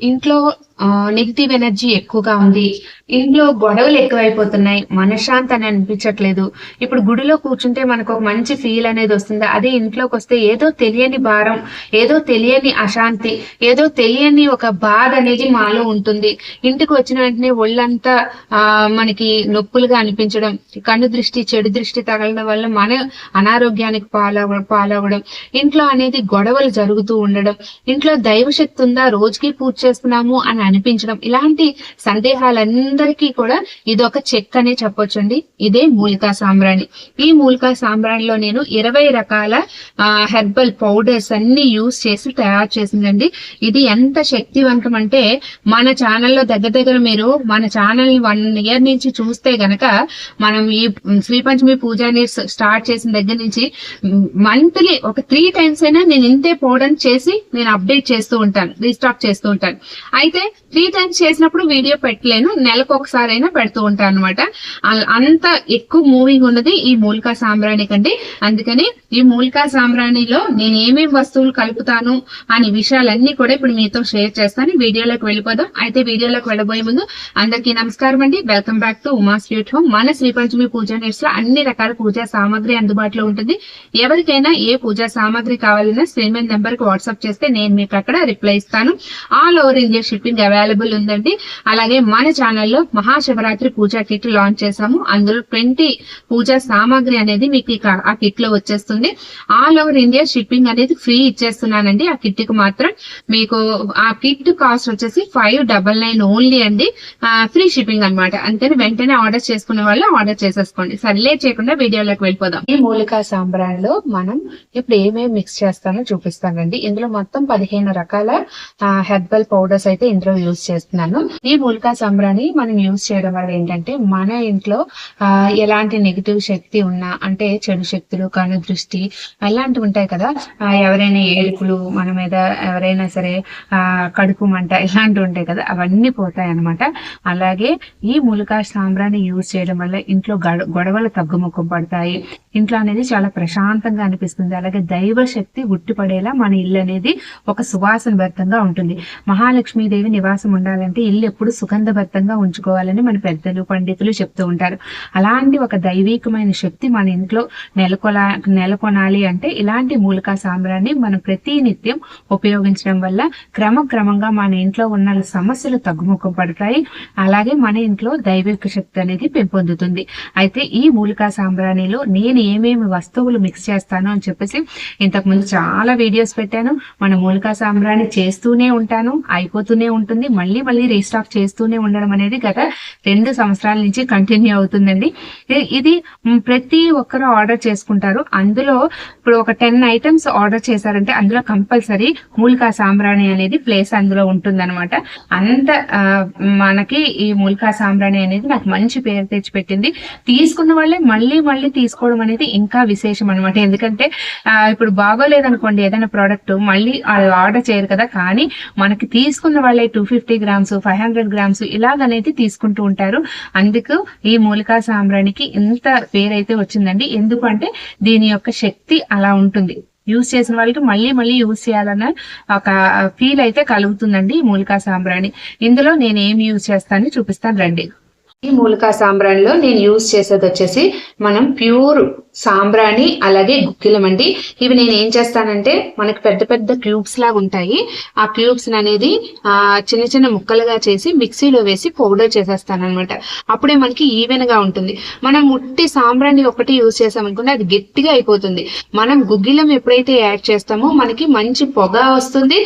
ఇంట్లో negative energy ఎక్కువగా ఉంది. ఇంట్లో గొడవలు ఎక్కువైపోతున్నాయి. మనశ్శాంతి అని అనిపించట్లేదు. ఇప్పుడు గుడిలో కూర్చుంటే మనకు ఒక మంచి ఫీల్ అనేది వస్తుంది. అదే ఇంట్లోకి వస్తే ఏదో తెలియని భారం ఏదో తెలియని అశాంతి ఏదో తెలియని ఒక బాధ అనేది మాలో ఉంటుంది. ఇంటికి వచ్చిన వెంటనే ఒళ్ళంతా ఆ మనకి నొప్పులుగా అనిపించడం కన్ను దృష్టి చెడు దృష్టి తగలడం వల్ల మన అనారోగ్యానికి పాలవ పాలవడం ఇంట్లో అనేది గొడవలు జరుగుతూ ఉండడం ఇంట్లో దైవశక్తి ఉందా రోజుకి పూజ చేస్తున్నాము అని అనిపించడం. ఇలాంటి సందేహాలందరికీ కూడా ఇది ఒక చెక్ అనే చెప్పొచ్చండి. ఇదే మూలికా సాంబ్రాణి. ఈ మూలికా సాంబ్రాణిలో నేను ఇరవై రకాల హెర్బల్ పౌడర్స్ అన్ని యూస్ చేసి తయారు చేసిందండి. ఇది ఎంత శక్తివంతం అంటే మన ఛానల్లో దగ్గర దగ్గర మీరు మన ఛానల్ వన్ ఇయర్ నుంచి చూస్తే గనక మనం ఈ శ్రీ పంచమి పూజని స్టార్ట్ చేసిన దగ్గర నుంచి మంత్లీ ఒక త్రీ టైమ్స్ అయినా నేను ఇంతే పౌడర్ చేసి నేను అప్డేట్ చేస్తూ ఉంటాను రీస్టాక్ చేస్తూ ఉంటాను. అయితే త్రీ టైమ్స్ చేసినప్పుడు వీడియో పెట్టలేను. నెలకు ఒకసారి అయినా పెడుతూ ఉంటాను అనమాట అంత ఎక్కువ మూవింగ్ ఉన్నది ఈ మూలికా సాంబ్రాణి కంటే. అందుకని ఈ మూలికా సాంబ్రాణిలో నేను ఏమేమి వస్తువులు కలుపుతాను అనే విషయాలన్నీ కూడా ఇప్పుడు మీతో షేర్ చేస్తాను. వీడియోలోకి వెళ్ళిపోదాం. అయితే వీడియోలోకి వెళ్ళబోయే ముందు అందరికీ నమస్కారం అండి. Welcome back to Uma sweet home. మన శ్రీ పంచమి పూజా నెట్స్లో అన్ని రకాల పూజా సామాగ్రి అందుబాటులో ఉంటుంది. ఎవరికైనా ఏ పూజా సామాగ్రి కావాలన్నా స్క్రీన్ మీద నెంబర్కి వాట్సాప్ చేస్తే నేను మీకు అక్కడ రిప్లై ఇస్తాను. All over India shipping available ఉందండి. అలాగే మన ఛానల్లో మహాశివరాత్రి పూజా కిట్ లాంచ్ చేసాము అందులో ట్వంటీ పూజా సామాగ్రి అనేది మీకు ఆ కిట్లో వచ్చేస్తుంది. ఆల్ ఓవర్ ఇండియా షిప్పింగ్ అనేది ఫ్రీ ఇచ్చేస్తున్నానండి. ఆ కిట్కి మాత్రం మీకు ఆ కిట్ కాస్ట్ వచ్చేసి ఫైవ్ డబల్ నైన్ ఓన్లీ అండి. ఫ్రీ షిప్పింగ్ అన్నమాట. అంతేనే వెంటనే ఆర్డర్ చేసుకునే వాళ్ళు ఆర్డర్ చేసేసుకోండి. సర్లే చేయకుండా వీడియోలోకి వెళ్ళిపోదాం. ఈ మూలికా సాంబ్రాన్లో మనం ఇప్పుడు ఏమేమి మిక్స్ చేస్తానో చూపిస్తానండి. ఇందులో మొత్తం పదిహేను రకాల హెర్బల్ పౌడర్స్ అయితే ఇందులో యూజ్ చేస్తున్నాను. ఈ మూలికా సంబరాన్ని మనం యూజ్ చేయడం వల్ల ఏంటంటే మన ఇంట్లో ఎలాంటి నెగిటివ్ శక్తి ఉన్నా అంటే చెడు శక్తులు కను దృష్టి అలాంటివి ఉంటాయి కదా. ఎవరైనా ఏడుపులు మన మీద ఎవరైనా సరే ఆ కడుపు మంట ఇలాంటివి ఉంటాయి కదా. అవన్నీ పోతాయి అన్నమాట అలాగే ఈ మూలికా సాంబ్రాన్ని యూజ్ చేయడం వల్ల ఇంట్లో గొడవలు తగ్గుముఖం పడతాయి. ఇంట్లో అనేది చాలా ప్రశాంతంగా అనిపిస్తుంది. అలాగే దైవ శక్తి గుట్టిపడేలా మన ఇల్లు అనేది ఒక సువాసన భర్తంగా ఉంటుంది. మహాలక్ష్మీదేవి నివాసం ఉండాలంటే ఇల్లు ఎప్పుడు సుగంధభరితంగా ఉంచుకోవాలని మన పెద్దలు పండితులు చెప్తూ ఉంటారు. అలాంటి ఒక దైవీకమైన శక్తి మన ఇంట్లో నెలకొలా నెలకొనాలి అంటే ఇలాంటి మూలికా సాంబ్రాన్ని మనం ప్రతి నిత్యం ఉపయోగించడం వల్ల క్రమక్రమంగా మన ఇంట్లో ఉన్న సమస్యలు తగ్గుముఖం పడతాయి అలాగే మన ఇంట్లో దైవిక శక్తి అనేది పెంపొందుతుంది. అయితే ఈ మూలికా సాంబ్రాణిలో నేను ఏమేమి వస్తువులు మిక్స్ చేస్తాను అని చెప్పేసి ఇంతకు ముందు చాలా వీడియోస్ పెట్టాను. మన మూలికా సాంబ్రాణి చేస్తూనే ఉంటాను అయిపోతూనే ఉంటుంది. మళ్ళీ మళ్ళీ రీస్టాక్ చేస్తూనే ఉండడం అనేది గత రెండు సంవత్సరాల నుంచి కంటిన్యూ అవుతుందండి. ఇది ప్రతి ఒక్కరు ఆర్డర్ చేసుకుంటారు. అందులో ఇప్పుడు ఒక టెన్ ఐటమ్స్ ఆర్డర్ చేశారంటే అందులో కంపల్సరీ మూలికా సాంబ్రాణి అనేది ప్లేస్ అందులో ఉంటుందన్నమాట. అంత మనకి ఈ మూలికా సాంబ్రాణి అనేది నాకు మంచి పేరు తెచ్చిపెట్టింది. తీసుకున్న వాళ్ళే మళ్ళీ మళ్ళీ తీసుకోవడం అనేది ఇంకా విశేషం అనమాట ఎందుకంటే ఇప్పుడు బాగోలేదనుకోండి ఏదైనా ప్రోడక్ట్ మళ్ళీ ఆర్డర్ చేయరు కదా. కానీ మనకి తీసుకున్న వాళ్ళే two fifty grams five hundred grams ఇలాగనేది తీసుకుంటూ ఉంటారు. అందుకు ఈ మూలికా సాంబ్రాణికి ఇంత పేరైతే వచ్చిందండి. ఎందుకంటే దీని యొక్క శక్తి అలా ఉంటుంది. యూజ్ చేసిన వాళ్ళకి మళ్ళీ మళ్ళీ యూజ్ చేయాలన్న ఒక ఫీల్ అయితే కలుగుతుందండి ఈ మూలికా సాంబ్రాణి. ఇందులో నేను ఏం యూజ్ చేస్తానని చూపిస్తాను రండి. ఈ మూలికా సాంబ్రాణిలో నేను యూజ్ చేసేది వచ్చేసి మనం ప్యూర్ సాంబ్రాణి అలాగే గుగ్గిలం అండి ఇవి నేను ఏం చేస్తానంటే మనకి పెద్ద పెద్ద క్యూబ్స్ లాగా ఉంటాయి. ఆ క్యూబ్స్ అనేది ఆ చిన్న చిన్న ముక్కలుగా చేసి మిక్సీలో వేసి పౌడర్ చేసేస్తాను అనమాట అప్పుడే మనకి ఈవెన్గా ఉంటుంది. మనం ముట్టి సాంబ్రాణి ఒకటి యూజ్ చేసామనుకుంటే అది గట్టిగా అయిపోతుంది. మనం గుగ్గిలం ఎప్పుడైతే యాడ్ చేస్తామో మనకి మంచి పొగ వస్తుంది.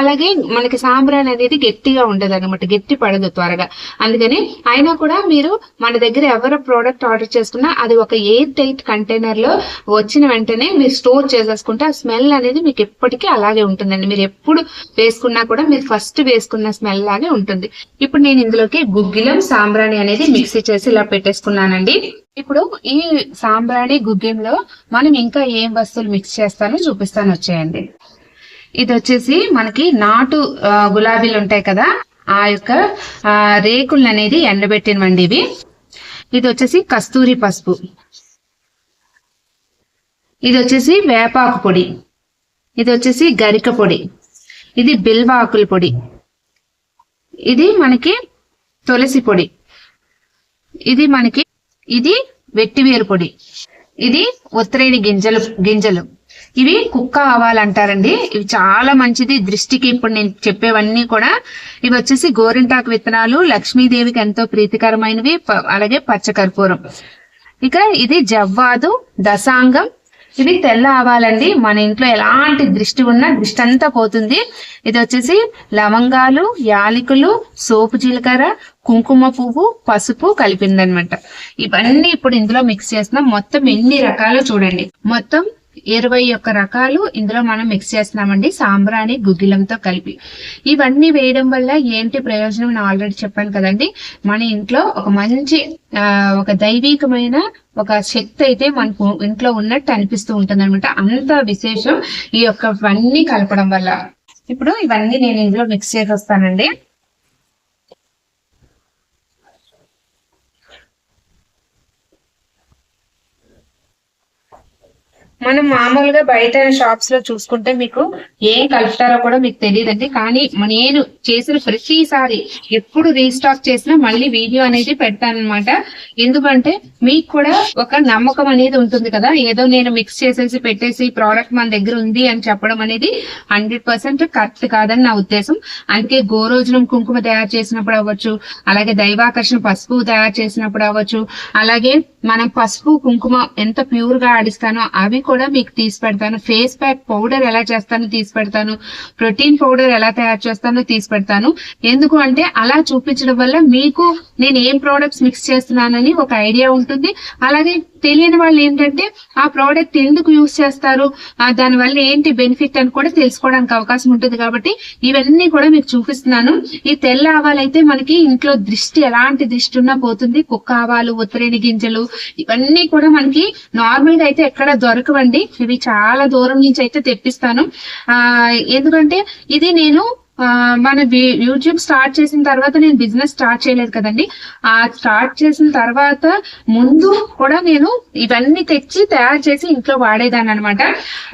అలాగే మనకి సాంబ్రాణి అనేది గట్టిగా ఉండదు అనమాట గట్టి పడదు త్వరగా. అందుకని అయినా కూడా మీరు మన దగ్గర ఎవరు ప్రోడక్ట్ ఆర్డర్ చేసుకున్నా అది ఒక ఎయిర్ టైట్ లో వచ్చిన వెంటనే మీరు స్టోర్ చేసేసుకుంటే ఆ స్మెల్ అనేది మీకు ఎప్పటికీ అలాగే ఉంటుందండి. మీరు ఎప్పుడు వేసుకున్నా కూడా మీరు ఫస్ట్ వేసుకున్న స్మెల్ లాగే ఉంటుంది. ఇప్పుడు నేను ఇందులోకి గుగ్గిలం సాంబ్రాణి అనేది మిక్సీ చేసి ఇలా పెట్టేసుకున్నానండి. ఇప్పుడు ఈ సాంబ్రాణి గుగ్గిలంలో మనం ఇంకా ఏం వస్తువులు మిక్స్ చేస్తానో చూపిస్తాను వచ్చేయండి. ఇది వచ్చేసి మనకి నాటు గులాబీలు ఉంటాయి కదా ఆ యొక్క రేకులు రేకులను అనేది ఎండబెట్టినవండి ఇవి. ఇది వచ్చేసి కస్తూరి పసుపు. ఇది వచ్చేసి వేపాకు పొడి. ఇది వచ్చేసి గరిక పొడి. ఇది బిల్వాకుల పొడి. ఇది మనకి తులసి పొడి. ఇది మనకి ఇది వెట్టివేరు పొడి. ఇది ఉత్తరేణి గింజలు గింజలు. ఇవి కుక్క ఆవాలంటారండి. ఇవి చాలా మంచిది. దృష్టికి ఇప్పుడు నేను చెప్పేవన్నీ కూడా ఇవి వచ్చేసి గోరింటాకు విత్తనాలు లక్ష్మీదేవికి ఎంతో ప్రీతికరమైనవి ప- అలాగే పచ్చకర్పూరం. ఇక ఇది జవ్వాదు దశాంగం ఇవి తెల్ల ఆవాలండి మన ఇంట్లో ఎలాంటి దృష్టి ఉన్నా దృష్టి అంతా పోతుంది. ఇది వచ్చేసి లవంగాలు యాలకులు సోపు జీలకర్ర కుంకుమ పువ్వు పసుపు కలిపిందనమాట. ఇవన్నీ ఇప్పుడు ఇందులో మిక్స్ చేస్తున్నాం. మొత్తం ఎన్ని రకాలు చూడండి. మొత్తం ఇరవై ఒక్క రకాలు ఇందులో మనం మిక్స్ చేస్తున్నామండి. సాంబ్రాణి గుగ్గిలంతో కలిపి. ఇవన్నీ వేయడం వల్ల ఏంటి ప్రయోజనం నేను ఆల్రెడీ చెప్పాను కదండి. మన ఇంట్లో ఒక మంచి ఆ, ఒక దైవికమైన ఒక శక్తి అయితే మనకు ఇంట్లో ఉన్నట్టు అనిపిస్తూ ఉంటుంది అనమాట అంత విశేషం ఈ యొక్క అన్ని కలపడం వల్ల. ఇప్పుడు ఇవన్నీ నేను ఇందులో మిక్స్ చేసి వస్తానండి. మనం మామూలుగా బయట షాప్స్లో చూసుకుంటే మీకు ఏం కలుపుతారో కూడా మీకు తెలియదండి. కానీ నేను చేసిన ప్రతిసారి ఎప్పుడు రీస్టాక్ చేసినా మళ్ళీ వీడియో అనేది పెడతానమాట ఎందుకంటే మీకు కూడా ఒక నమ్మకం అనేది ఉంటుంది కదా. ఏదో నేను మిక్స్ చేసేసి పెట్టేసి ప్రోడక్ట్ మన దగ్గర ఉంది అని చెప్పడం అనేది హండ్రెడ్ పర్సెంట్ కరెక్ట్ కాదని నా ఉద్దేశం. అందుకే గోరోజనం కుంకుమ తయారు చేసినప్పుడు అవ్వచ్చు అలాగే దైవాకర్షణ పసుపు తయారు చేసినప్పుడు అవ్వచ్చు అలాగే మనం పసుపు కుంకుమ ఎంత ప్యూర్గా ఆడిస్తానో అవి కూడా కూడా మీకు తీసి పెడతాను. ఫేస్ ప్యాక్ పౌడర్ ఎలా చేస్తానో తీసి పెడతాను. ప్రోటీన్ పౌడర్ ఎలా తయారు చేస్తానో తీసి పెడతాను. ఎందుకు అంటే అలా చూపించడం వల్ల మీకు నేను ఏం ప్రోడక్ట్స్ మిక్స్ చేస్తున్నానని ఒక ఐడియా ఉంటుంది. అలాగే తెలియని వాళ్ళు ఏంటంటే ఆ ప్రోడక్ట్ ఎందుకు యూస్ చేస్తారు? ఆ దాని వల్ల ఏంటి బెనిఫిట్ అని కూడా తెలుసుకోవడానికి అవకాశం ఉంటుంది కాబట్టి ఇవన్నీ కూడా మీకు చూపిస్తున్నాను. ఈ తెల్ల ఆవాలైతే మనకి ఇంట్లో దృష్టి ఎలాంటి దృష్టి ఉన్నా పోతుంది. కుక్క ఆవాలు ఉత్తరేణి గింజలు ఇవన్నీ కూడా మనకి నార్మల్గా అయితే ఎక్కడ దొరకవండి. ఇవి చాలా దూరం నుంచి అయితే తెప్పిస్తాను. ఆ ఎందుకంటే ఇది నేను మన యూట్యూబ్ స్టార్ట్ చేసిన తర్వాత నేను బిజినెస్ స్టార్ట్ చేయలేదు కదండి. ఆ స్టార్ట్ చేసిన తర్వాత ముందు కూడా నేను ఇవన్నీ తెచ్చి తయారు చేసి ఇంట్లో వాడేదాన్ని అనమాట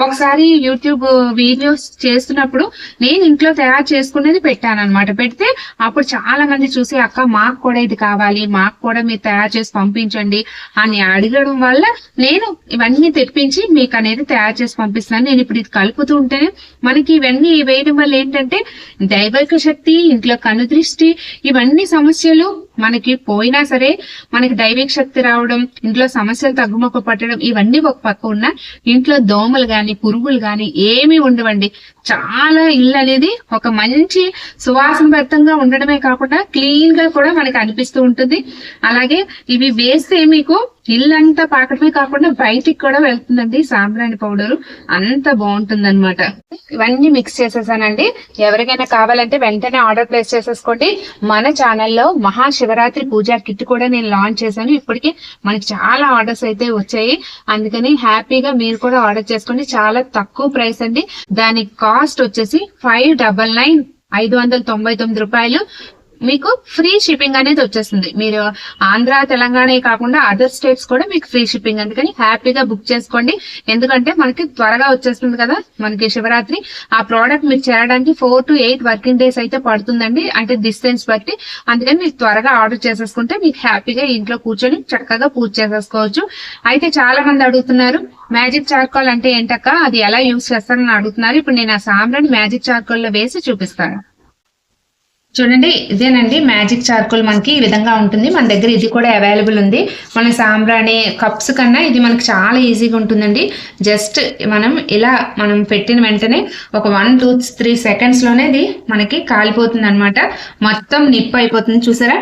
ఒకసారి యూట్యూబ్ వీడియోస్ చేస్తున్నప్పుడు నేను ఇంట్లో తయారు చేసుకునేది పెట్టాను అనమాట పెడితే అప్పుడు చాలా మంది చూసి అక్క మాకు కూడా ఇది కావాలి మాకు కూడా మీరు తయారు చేసి పంపించండి అని అడగడం వల్ల నేను ఇవన్నీ తెప్పించి మీకు అనేది తయారు చేసి పంపిస్తున్నాను. నేను ఇప్పుడు ఇది కలుపుతూ ఉంటేనే మనకి ఇవన్నీ వేయడం వల్ల ఏంటంటే దైవిక శక్తి ఇంట్లో కనుదృష్టి ఇవన్నీ సమస్యలు మనకి పోయినా సరే మనకి దైవిక శక్తి రావడం ఇంట్లో సమస్యలు తగ్గుముఖ పట్టడం ఇవన్నీ ఒక పక్క ఉన్న ఇంట్లో దోమలు గాని పురుగులు గాని ఏమీ ఉండవండి. చాలా ఇల్లు అనేది ఒక మంచి సువాసనభరితంగా ఉండడమే కాకుండా క్లీన్గా కూడా మనకి అనిపిస్తూ ఉంటుంది. అలాగే ఇవి వేస్తే మీకు ఇల్లంతా పాకడమే కాకుండా బయటికి కూడా వెళ్తుందండి సాంబ్రాణి పౌడర్. అంత బాగుంటుంది అనమాట ఇవన్నీ మిక్స్ చేసేసానండి. ఎవరికైనా కావాలంటే వెంటనే ఆర్డర్ ప్లేస్ చేసేసుకోండి. మన ఛానల్లో శివరాత్రి పూజా కిట్ కూడా నేను లాంచ్ చేశాను. ఇప్పటికి మనకి చాలా ఆర్డర్స్ అయితే వచ్చాయి. అందుకని హ్యాపీగా మీరు కూడా ఆర్డర్ చేసుకోండి. చాలా తక్కువ ప్రైస్ అండి. దాని కాస్ట్ వచ్చేసి ఫైవ్ డబల్ నైన్ ఐదు వందల తొంభై తొమ్మిది రూపాయలు. మీకు ఫ్రీ షిప్పింగ్ అనేది వచ్చేస్తుంది. మీరు ఆంధ్ర తెలంగాణ కాకుండా అదర్ స్టేట్స్ కూడా మీకు ఫ్రీ షిప్పింగ్ అందుకని హ్యాపీగా బుక్ చేసుకోండి. ఎందుకంటే మనకి త్వరగా వచ్చేస్తుంది కదా మనకి శివరాత్రి. ఆ ప్రోడక్ట్ మీరు చేరడానికి four to eight working days అయితే పడుతుందండి. అంటే డిస్టెన్స్ బట్టి. అందుకని మీరు త్వరగా ఆర్డర్ చేసేసుకుంటే మీకు హ్యాపీగా ఇంట్లో కూర్చొని చక్కగా పూజ చేసేసుకోవచ్చు. అయితే చాలా మంది అడుగుతున్నారు మ్యాజిక్ చార్కోల్ అంటే ఏంటక్క? అది ఎలా యూస్ చేస్తారని అడుగుతున్నారు. ఇప్పుడు నేను ఆ సాంబ్రాన్ని మ్యాజిక్ చార్కోల్లో వేసి చూపిస్తాను. చూడండి ఇదేనండి మ్యాజిక్ చార్కోల్ మనకి ఈ విధంగా ఉంటుంది. మన దగ్గర ఇది కూడా అవైలబుల్ ఉంది. మన సాంబ్రాణి కప్స్ కన్నా ఇది మనకి చాలా ఈజీగా ఉంటుందండి. జస్ట్ మనం ఇలా మనం పెట్టిన వెంటనే ఒక వన్ టూ త్రీ సెకండ్స్లోనే ఇది మనకి కాలిపోతుంది అనమాట మొత్తం నిప్పు అయిపోతుంది చూసారా?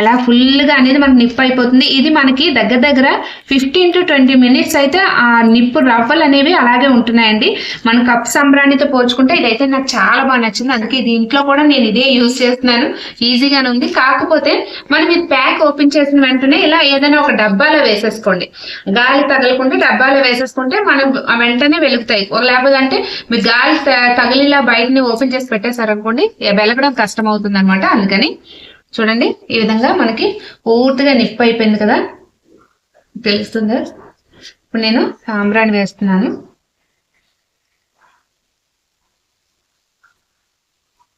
ఎలా ఫుల్గా అనేది మనకు నిప్పు అయిపోతుంది. ఇది మనకి దగ్గర దగ్గర ఫిఫ్టీన్ టు ట్వంటీ మినిట్స్ అయితే ఆ నిప్పు రవ్వలు అనేవి అలాగే ఉంటున్నాయండి. మన కప్ సంబ్రాణితో పోల్చుకుంటే ఇదైతే నాకు చాలా బాగా నచ్చింది. అందుకే దీంట్లో కూడా నేను ఇదే యూజ్ చేస్తున్నాను. ఈజీగానే ఉంది. కాకపోతే మనం ఇది ప్యాక్ ఓపెన్ చేసిన వెంటనే ఇలా ఏదైనా ఒక డబ్బాలో వేసేసుకోండి. గాలి తగలకుండా డబ్బాలో వేసేసుకుంటే మనం ఆ వెంటనే వెలుగుతాయి. ఓ లేకపోతే మీ మీరు గాలి తగిలిలా బయటని ఓపెన్ చేసి పెట్టేశారనుకోండి వెలగడం కష్టం అవుతుంది అనమాట అందుకని చూడండి ఈ విధంగా మనకి పూర్తిగా నిప్పు అయిపోయింది కదా? తెలుస్తుందా? ఇప్పుడు నేను సాంబ్రాణి వేస్తున్నాను.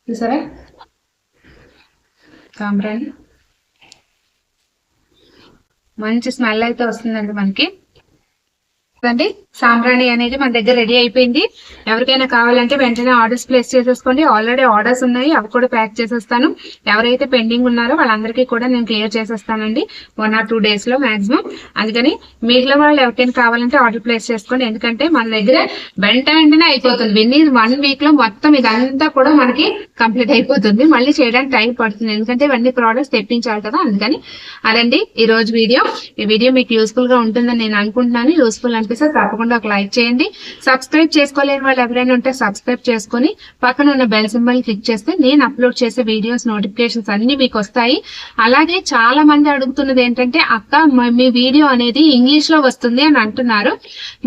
చూసారా? సాంబ్రాణి. మంచి స్మెల్ అయితే వస్తుందండి మనకి. అండి సాంబ్రాణి అనేది మన దగ్గర రెడీ అయిపోయింది. ఎవరికైనా కావాలంటే వెంటనే ఆర్డర్స్ ప్లేస్ చేసేసుకోండి. ఆల్రెడీ ఆర్డర్స్ ఉన్నాయి. అవి కూడా ప్యాక్ చేసేస్తాను. ఎవరైతే పెండింగ్ ఉన్నారో వాళ్ళందరికీ కూడా నేను క్లియర్ చేసేస్తానండి. వన్ ఆర్ టూ డేస్లో మాక్సిమం అందుకని మిగిలిన వాళ్ళు ఎవరికైనా కావాలంటే ఆర్డర్ ప్లేస్ చేసుకోండి. ఎందుకంటే మన దగ్గర వెంట వెంటనే అయిపోతుంది. విన్ వన్ వీక్లో మొత్తం ఇదంతా కూడా మనకి కంప్లీట్ అయిపోతుంది. మళ్ళీ చేయడానికి టైం పడుతుంది. ఎందుకంటే ఇవన్నీ ప్రోడక్ట్స్ తెప్పించాలి కదా. అందుకని అదండి ఈ రోజు వీడియో. ఈ వీడియో మీకు యూస్ఫుల్గా ఉంటుందని నేను అనుకుంటున్నాను. యూస్ఫుల్ అనిపిస్తే తప్పకుండా ఒక లైక్ చేయండి. సబ్స్క్రైబ్ చేసుకోలేని వాళ్ళు ఎవరైనా ఉంటే సబ్స్క్రైబ్ చేసుకొని పక్కన ఉన్న బెల్ సింబల్ క్లిక్ చేస్తే నేను అప్లోడ్ చేసే వీడియోస్ నోటిఫికేషన్స్ అన్ని మీకు వస్తాయి. అలాగే చాలా మంది అడుగుతున్నది ఏంటంటే అక్క మీ వీడియో అనేది ఇంగ్లీష్లో వస్తుంది అని అంటున్నారు.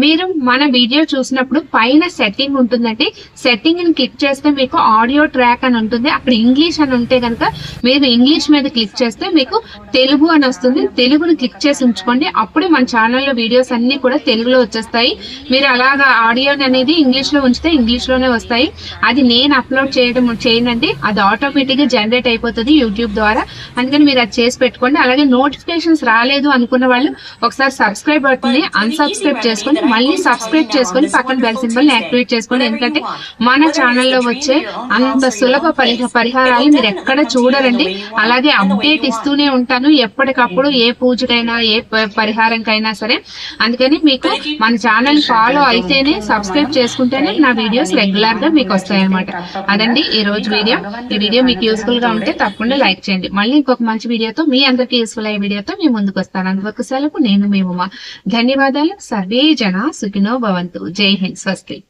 మీరు మన వీడియో చూసినప్పుడు పైన సెట్టింగ్ ఉంటుందండి. సెట్టింగ్ని క్లిక్ చేస్తే మీకు ఆడియో ట్రాక్ అని ఉంటుంది. అక్కడ ఇంగ్లీష్ అని ఉంటే కనుక మీరు ఇంగ్లీష్ మీద క్లిక్ చేస్తే మీకు తెలుగు అని వస్తుంది. తెలుగుని క్లిక్ చేసి ఉంచుకోండి. అప్పుడే మన ఛానల్లో వీడియోస్ అన్ని కూడా తెలుగులో వచ్చేస్తాయి. మీరు అలాగా ఆడియో అనేది ఇంగ్లీష్లో ఉంచితే ఇంగ్లీష్లోనే వస్తాయి. అది నేను అప్లోడ్ చేయడం చేయనండి. అది ఆటోమేటిక్గా జనరేట్ అయిపోతుంది యూట్యూబ్ ద్వారా. అందుకని మీరు అది చేసి పెట్టుకోండి. అలాగే నోటిఫికేషన్స్ రాలేదు అనుకున్న వాళ్ళు ఒకసారి సబ్స్క్రైబ్ అవుతుంది అన్సబ్స్క్రైబ్ చేసుకొని మళ్ళీ సబ్స్క్రైబ్ చేసుకొని పక్కన బెల్ సింబల్ని యాక్టివేట్ చేసుకోండి ఎందుకంటే మన ఛానల్లో వచ్చే అంత సులభ పరిహ- పరిహారాలు మీరు ఎక్కడ చూడరండి. అలాగే అప్డేట్ ఇస్తూనే ఉంటాను. ఎప్పటికప్పుడు ఏ పూజకైనా ఏ పరిహారంకైనా సరే. అందుకని మీకు మన ఛానల్ ఫాలో అయితేనే సబ్స్క్రైబ్ చేసుకుంటేనే నా వీడియోస్ రెగ్యులర్గా మీకు వస్తాయి అనమాట అదండి ఈ రోజు వీడియో. ఈ వీడియో మీకు యూస్ఫుల్గా ఉంటే తప్పకుండా లైక్ చేయండి. మళ్ళీ ఇంకొక మంచి వీడియోతో మీ అందరికీ యూస్ఫుల్ అయ్యే వీడియోతో మేము ముందుకు వస్తాను. అందువరకు సెలవు నేను మేము ధన్యవాదాలు. సర్వే జన సుఖినో భవంతు. జై హింద్. స్వస్తి.